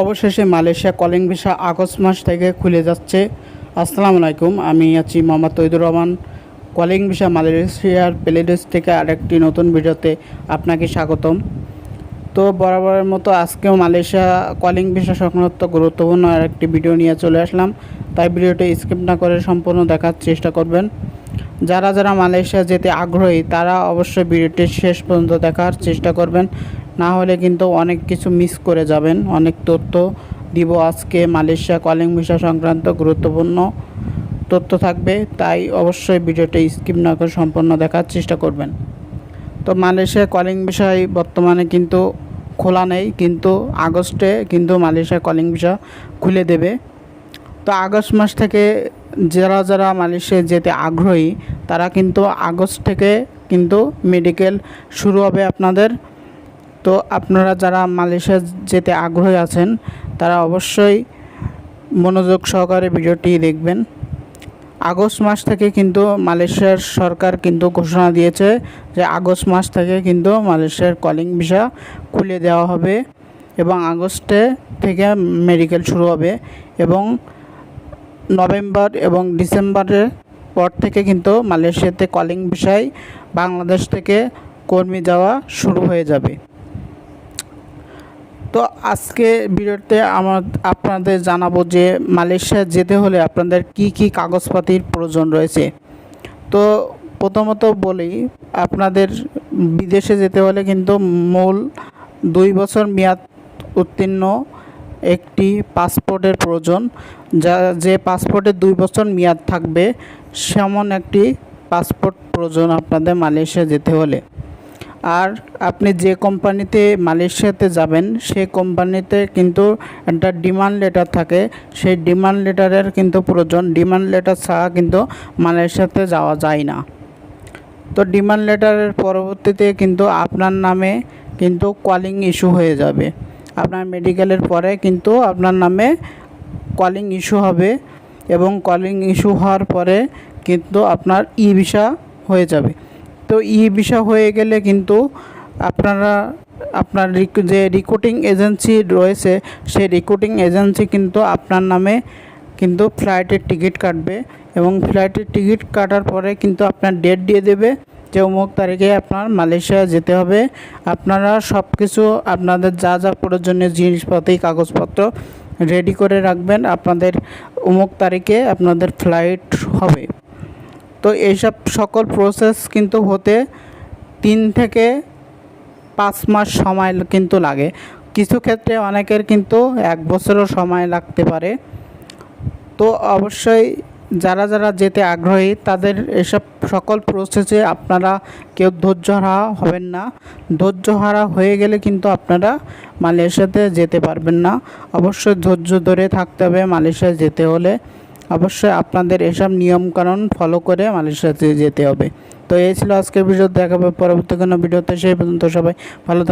অবশেষে Malaysia calling visa August মাস থেকে খুলে যাচ্ছে। আসসালামু আলাইকুম, আমি আছি মোহাম্মদ তৈদুর রহমান। কলিং ভিসা মালয়েশিয়ার প্লেডেস থেকে আরেকটি নতুন ভিডিওতে আপনাকে স্বাগতম। তো বরাবরের মতো আজকেও মালয়েশিয়া কলিং ভিসা সংক্রান্ত গুরুত্বপূর্ণ আরেকটি ভিডিও নিয়ে চলে আসলাম। তাই ভিডিওটি স্কিপ না করে সম্পূর্ণ দেখার চেষ্টা করবেন। যারা যারা মালয়েশিয়া যেতে আগ্রহী, তারা অবশ্যই ভিডিওটি শেষ পর্যন্ত দেখার চেষ্টা করবেন। না হলে কিন্তু অনেক কিছু মিস করে যাবেন। অনেক তথ্য দিব আজকে মালয়েশিয়া কলিং ভিসা সংক্রান্ত গুরুত্বপূর্ণ তথ্য থাকবে। তাই অবশ্যই ভিডিওটি স্কিপ না করে সম্পূর্ণ দেখার চেষ্টা করবেন। তো মালয়েশিয়া কলিং বিষয় বর্তমানে কিন্তু খোলা নেই, কিন্তু আগস্টে কিন্তু মালয়েশিয়া কলিং ভিসা খুলে দেবে। তো আগস্ট মাস থেকে যারা যারা মালয়েশিয়া যেতে আগ্রহী, তারা কিন্তু আগস্ট থেকে কিন্তু মেডিকেল শুরু হবে আপনাদের। তো আপনারা যারা মালয়েশিয়া যেতে আগ্রহী আছেন, তারা অবশ্যই মনোযোগ সহকারে ভিডিওটি দেখবেন। আগস্ট মাস থেকে কিন্তু মালয়েশিয়ার সরকার কিন্তু ঘোষণা দিয়েছে যে আগস্ট মাস থেকে কিন্তু মালয়েশিয়ার কলিং ভিসা খুলে দেওয়া হবে এবং আগস্টে থেকে মেডিকেল শুরু হবে এবং নভেম্বর এবং ডিসেম্বরের পর থেকে কিন্তু মালয়েশিয়াতে কলিং ভিসায় বাংলাদেশ থেকে কর্মী যাওয়া শুরু হয়ে যাবে। তো আজকে ভিডিওতে আমার আপনাদের জানাব যে মালয়েশিয়া যেতে হলে আপনাদের কি কি কাগজপাতির প্রয়োজন রয়েছে। তো প্রথমত বলি, আপনাদের বিদেশে যেতে হলে কিন্তু মূল দুই বছর মেয়াদ উত্তীর্ণ একটি পাসপোর্টের প্রয়োজন, যা যে পাসপোর্টের দুই বছর মেয়াদ থাকবে, সেমন একটি পাসপোর্ট প্রয়োজন আপনাদের মালয়েশিয়া যেতে হলে। আর আপনি যে কোম্পানিতে মালয়েশিয়াতে যাবেন, সেই কোম্পানিতে কিন্তু একটা ডিমান্ড লেটার থাকে। সেই ডিমান্ড লেটারের কিন্তু প্রয়োজন। ডিমান্ড লেটার ছাড়া কিন্তু মালয়েশিয়াতে যাওয়া যায় না। তো ডিমান্ড লেটারের পরবর্তীতে কিন্তু আপনার নামে কিন্তু কলিং ইস্যু হয়ে যাবে। আপনার মেডিকেলের পরে কিন্তু আপনার নামে কলিং ইস্যু হবে এবং কলিং ইস্যু হওয়ার পরে কিন্তু আপনার ই ভিসা হয়ে যাবে। তো ই ভিসা হয়ে গেলে কিন্তু আপনারা, আপনার যে রিক্রুটিং এজেন্সি রয়েছে, সেই রিক্রুটিং এজেন্সি কিন্তু আপনার নামে কিন্তু ফ্লাইটের টিকিট কাটবে এবং ফ্লাইটের টিকিট কাটার পরে কিন্তু আপনার ডেট দিয়ে দেবে যে অমুক তারিখে আপনার মালয়েশিয়া যেতে হবে। আপনারা সব কিছু আপনাদের যা যা প্রয়োজনীয় জিনিসপাতি কাগজপত্র রেডি করে রাখবেন। আপনাদের অমুক তারিখে আপনাদের ফ্লাইট হবে। তো এইসব সকল প্রসেস কিন্তু হতে তিন থেকে পাঁচ মাস সময় কিন্তু লাগে। কিছু ক্ষেত্রে অনেকের কিন্তু এক বছরও সময় লাগতে পারে। তো অবশ্যই যারা যারা যেতে আগ্রহী, তাদের এসব সকল প্রসেসে আপনারা কেউ ধৈর্যহারা হবেন না। ধৈর্যহারা হয়ে গেলে কিন্তু আপনারা মালয়েশিয়াতে যেতে পারবেন না। অবশ্যই ধৈর্য ধরে থাকতে হবে মালয়েশিয়া যেতে হলে। অবশ্যই আপনাদের এসব নিয়মকানুন ফলো করে মালয়েশিয়াতে যেতে হবে। তো এই ছিল আজকের ভিডিও দেখাবে পরবর্তী কোনো ভিডিওতে সেই পর্যন্ত সবাই ভালো থাক